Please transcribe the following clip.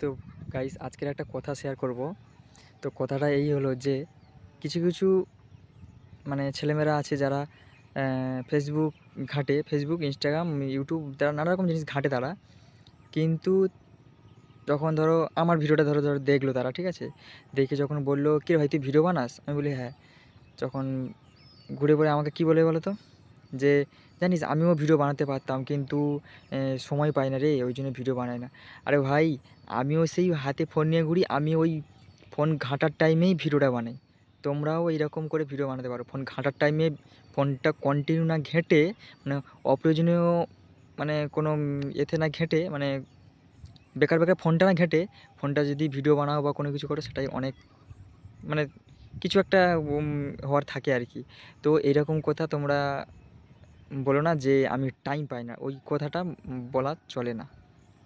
তো গাইস আজকের একটা কথা শেয়ার করব। তো কথাটা এই হলো যে, কিছু কিছু মানে ছেলেমেয়েরা আছে যারা ফেসবুক ঘাটে ফেসবুক ইনস্টাগ্রাম ইউটিউব তারা নানা রকম জিনিস ঘাটে তারা। কিন্তু যখন ধরো আমার ভিডিওটা ধরো ধরো দেখল তারা, ঠিক আছে? দেখে যখন বলল, কি ভাই, তুই ভিডিও বানাস? আমি বলি হ্যাঁ। যখন ঘুরে পড়ে আমাকে কী বলে বলো তো? যে জানিস আমিও ভিডিও বানাতে পারতাম কিন্তু সময় পাই না রে, ওই জন্য ভিডিও বানাই না। আরে ভাই, আমিও সেই হাতে ফোন নিয়ে ঘুরি, আমি ওই ফোন ঘাঁটার টাইমেই ভিডিওটা বানাই। তোমরাও এইরকম করে ভিডিও বানাতে পারো। ফোন ঘাঁটার টাইমে ফোনটা কন্টিনিউ না ঘেঁটে মানে অপ্রয়োজনীয় মানে কোনো এতে না ঘেঁটে মানে বেকার বেকার ফোনটা না ঘেঁটে ফোনটা যদি ভিডিও বানাও বা কোনো কিছু করো, সেটাই অনেক মানে কিছু একটা হওয়ার থাকে আর কি। তো এরকম কথা তোমরা বলো না যে আমি টাইম পাই না। ওই কথাটা বলা চলে না।